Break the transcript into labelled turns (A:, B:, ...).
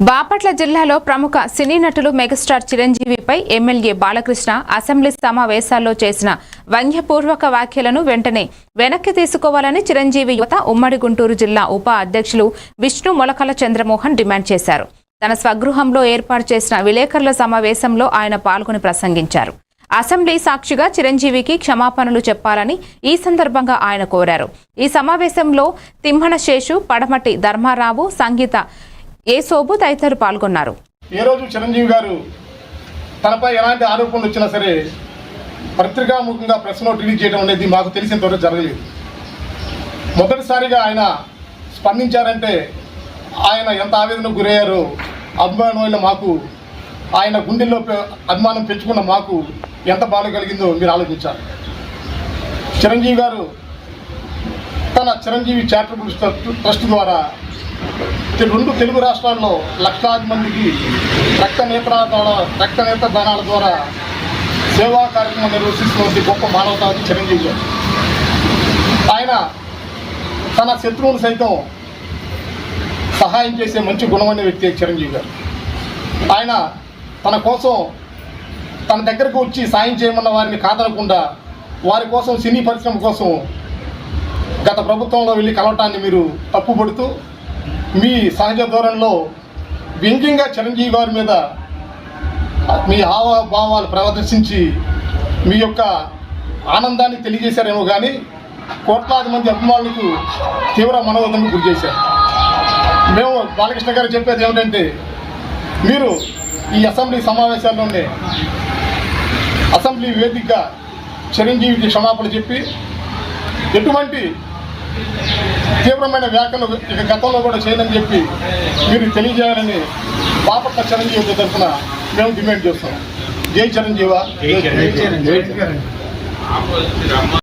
A: బాపట్ల జిల్లాలో ప్రముఖ సినీ నటులు మెగాస్టార్ చిరంజీవిపై ఎమ్మెల్యే బాలకృష్ణ అసెంబ్లీ సమావేశాల్లో చేసిన వ్యంగ్యపూర్వక వ్యాఖ్యలను వెంటనే వెనక్కి తీసుకోవాలని చిరంజీవి యువత ఉమ్మడి గుంటూరు జిల్లా ఉప అధ్యక్షులు విష్ణు మొలకల చంద్రమోహన్ డిమాండ్ చేశారు. తన స్వగృహంలో ఏర్పాటు చేసిన విలేకరుల సమావేశంలో ఆయన పాల్గొని ప్రసంగించారు. అసెంబ్లీ సాక్షిగా చిరంజీవికి క్షమాపణలు చెప్పాలని ఈ సందర్భంగా ఆయన కోరారు. ఈ సమావేశంలో తిమ్మన శేషు పడమటి ధర్మారావు సంగీత ఏ సోబు తదితరులు పాల్గొన్నారు.
B: ఏ రోజు చిరంజీవి గారు తనపై ఎలాంటి ఆరోపణలు వచ్చినా సరే పత్రికాముఖంగా ప్రెస్ నోట్ రిలీజ్ చేయడం అనేది మాకు తెలిసినంతవరకు జరగలేదు. మొదటిసారిగా ఆయన స్పందించారంటే ఆయన ఎంత ఆవేదనకు గురయ్యారో అభిమానమైన మాకు ఆయన గుండెల్లో అభిమానం పెంచుకున్న మాకు ఎంత బాధ కలిగిందో మీరు ఆలోచించాలి. చిరంజీవి గారు తన చిరంజీవి చారిటబుల్ ట్రస్ట్ ట్రస్ట్ ద్వారా రెండు తెలుగు రాష్ట్రాల్లో లక్షలాది మందికి రక్త నేత్రాల రక్త నేత్ర దానాల ద్వారా సేవా కార్యక్రమం నిర్వహిస్తున్నటువంటి గొప్ప మానవతావాది చిరంజీవి ఆయన తన శత్రువును సైతం సహాయం చేసే మంచి గుణమైన వ్యక్తి చిరంజీవి గారు. ఆయన తన కోసం తన దగ్గరకు వచ్చి సాయం చేయమన్న వారిని కాదనకుండా వారి కోసం సినీ పరిశ్రమ కోసం గత ప్రభుత్వంలో వెళ్ళి కలవటాన్ని మీరు తప్పుపడుతూ మీ సహజ ధోరణిలో వ్యంగ్యంగా చిరంజీవి గారి మీద మీ హావభావాలు ప్రదర్శించి మీ యొక్క ఆనందాన్ని తెలియజేశారేమో కానీ కోట్లాది మంది అభిమానులకు తీవ్ర మనోవేదనకు గురి చేశారు. మేము బాలకృష్ణ గారు చెప్పేది ఏమిటంటే మీరు ఈ అసెంబ్లీ సమావేశాల్లోనే అసెంబ్లీ వేదికగా చిరంజీవికి క్షమాపణ చెప్పి ఎటువంటి తీవ్రమైన వ్యాఖ్యలు ఇక గతంలో కూడా చేయనని చెప్పి మీరు తెలియజేయాలని బాపట్ల చిరంజీవి తరఫున మేము డిమాండ్ చేస్తున్నాం. జై చిరంజీవ.
C: జై చిరంజీవి.